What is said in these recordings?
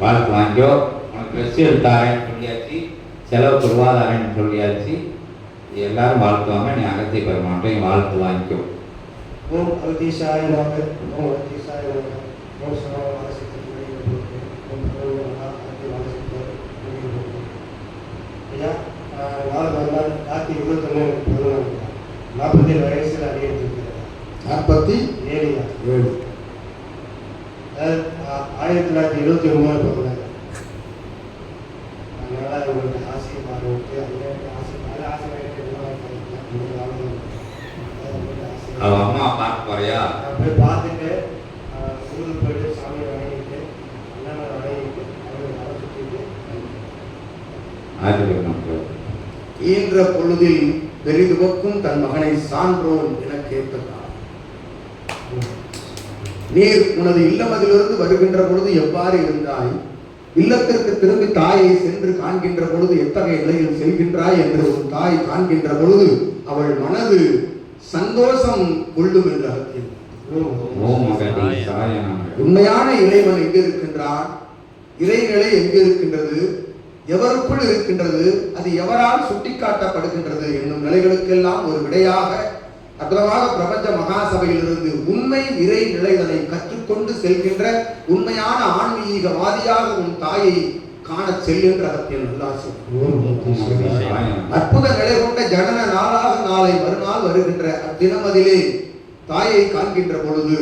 வாழ்த்து வாங்கிக்கோ உனக்கு ட்ரெஸ் எடுத்தாரேன்னு சொல்லியாச்சு செலவுக்கு ரூபாதாரேன்னு சொல்லியாச்சு எல்லாரும் வாழ்த்துவாங்க நீ அகத்திய பெருமாட்டையும் வாழ்த்து வாங்கிக்கோ ஓம் அகதீஷாய நமக ஓம் அகதீஷாய நமக ஓம் சரவண வாசித்து ஓம் சரவண வாசித்து வாசித்து ஐயா ஆஹ், நாலு மறுநாள் ராத்திரி இருபத்தொன்னு பதினொன்று நாற்பத்தி ஏழு வயசில் அறிவிச்சிருக்கிறேன் நாற்பத்தி ஏழியா ஏழு அதாவது ஆ- ஆயிரத்தி தொள்ளாயிரத்தி எழுபத்தி ஒன்பது பிறந்தாங்க அதனால உங்களுக்கு ஆசை பாருங்க அந்த ஆசை நல்ல ஆசை வாங்கிட்டு எல்லாம் பண்ணிக்கலாம். உங்களுக்கு ஆனந்தம். அதாவது உங்களுக்கு ஆசை. அவ அம்மா பார்க்க போறியா நான் போய் பார்த்துட்டு ஊருக்கு போயிட்டு சாமியை வணங்கிட்டு அண்ணனை வணங்கிட்டு அவரை வர சுற்றிட்டு பெருமாள் ஈன்ற பொழுதில் பெரிதுவக்கும் தன் மகனை சான்றோன் என கேட்டதார் நீர் உனது இல்லமதிலிருந்து வருகின்ற பொழுது எவ்வாறு இருந்தாய்? இல்லத்திற்கு திரும்பி தாயை சென்று காண்கின்ற பொழுது எத்தகைய நிலையில் செல்கின்றாய் என்று ஒரு தாய் காண்கின்ற பொழுது அவள் மனது சந்தோஷம் கொள்ளும் என்று உண்மையான இறைவன் எங்கே இருக்கின்றான்? இறைநிலை எங்கே இருக்கின்றது? எவருக்குள் இருக்கின்றது? அது எவரால் சுட்டிக்காட்டப்படுகின்றது? என்னும் நிலைகளுக்கெல்லாம் ஒரு விடையாக அற்புதமாக பிரபஞ்ச மகாசபையிலிருந்து உண்மை இறை நிலைதனை கற்றுக்கொண்டு செல்கின்ற உண்மையான ஆன்மீகவாதியாக உன் தாயை காணச் செல்கின்ற அகத்தியன் நல்லாசி. அற்புத நிலை கொண்ட ஜனன நாளாக நாளை மறுநாள் வருகின்ற அத்தினமதிலே தாயை காண்கின்ற பொழுது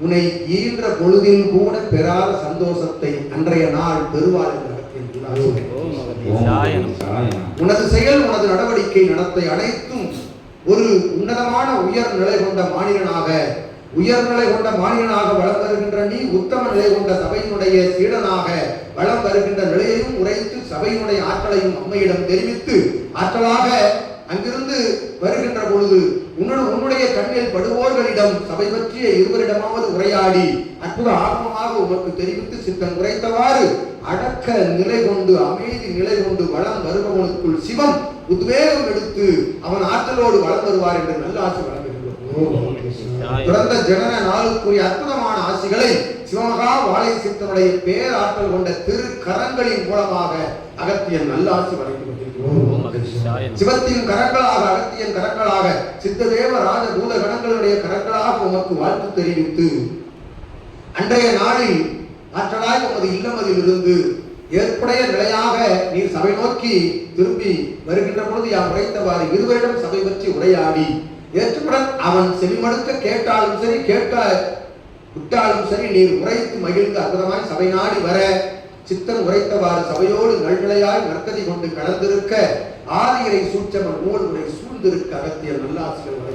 உன்னை ஈன்ற பொழுதில் கூட பெறாத சந்தோஷத்தை அன்றைய நாள் பெறுவாள் என்ற உனது செயல் உனது நடவடிக்கை நடத்தை அனைத்தும் ஒரு உன்னதமான உயர் நிலை கொண்ட மாநிலனாக உயர்நிலை கொண்ட மாநிலனாக வளம் வருகின்ற நீ உத்தம நிலை கொண்ட சபையினுடைய சீடனாக வளம் வருகின்ற நிலையையும் உரைத்து சபையினுடைய ஆற்றலையும் அம்மையிடம் தெரிவித்து ஆற்றலாக அங்கிருந்து வருகின்ற பொழுது உன்னுடைய உன்னுடைய கண்ணில் படுவோர்களிடம் சபை பற்றிய இருவரிடமாவது உரையாடி அற்புத ஆர்வமாக உமக்கு தெரிவித்து சித்தம் உரைத்தவாறு அடக்க நிலை கொண்டு அமைதி நிலை கொண்டு வளம் வருபவனுக்குள் சிவம் உத்வேகம் எடுத்து அவன் ஆற்றலோடு வளம் வருவார் என்று நல்ல ஆசை வழங்குகிறோம் பிறந்த ஜனன நாளுக்குரிய அற்புதமான ஆசிகளை சிவமகா வாழை சித்தனுடைய பேராற்றல் கொண்ட திரு கரங்களின் மூலமாக அகத்தியன் நல்ல ஆசி வழங்கி கொண்டிருக்கிறோம். சிவத்தின் கரங்களாக அகத்தியன் கரங்களாக சித்ததேவ ராஜ பூத கணங்களுடைய கரங்களாக உமக்கு வாழ்த்து தெரிவித்து அன்றைய நாளில் ஆற்றலாய் உமது இல்லமதில் இருந்து ஏற்புடைய நிலையாக நீர் சபை நோக்கி திரும்பி வருகின்ற பொழுது யாம் உரைத்தவாறு இருவரிடம் சபை பற்றி உரையாடி ஏற்றுடன் அவன் செவிமடுக்க கேட்டாலும் சரி கேட்ட விட்டாலும் சரி நீர் உரைத்து மகிழ்ந்து அற்புதமாய் சபை நாடி வர சித்தன் உரைத்தவாறு சபையோடு நல்நிலையாய் நற்கதி கொண்டு கலந்திருக்க ஆரியரை சூட்சமன் நூல் உரை சூழ்ந்திருக்க அகத்திய நல்லாசிரியர்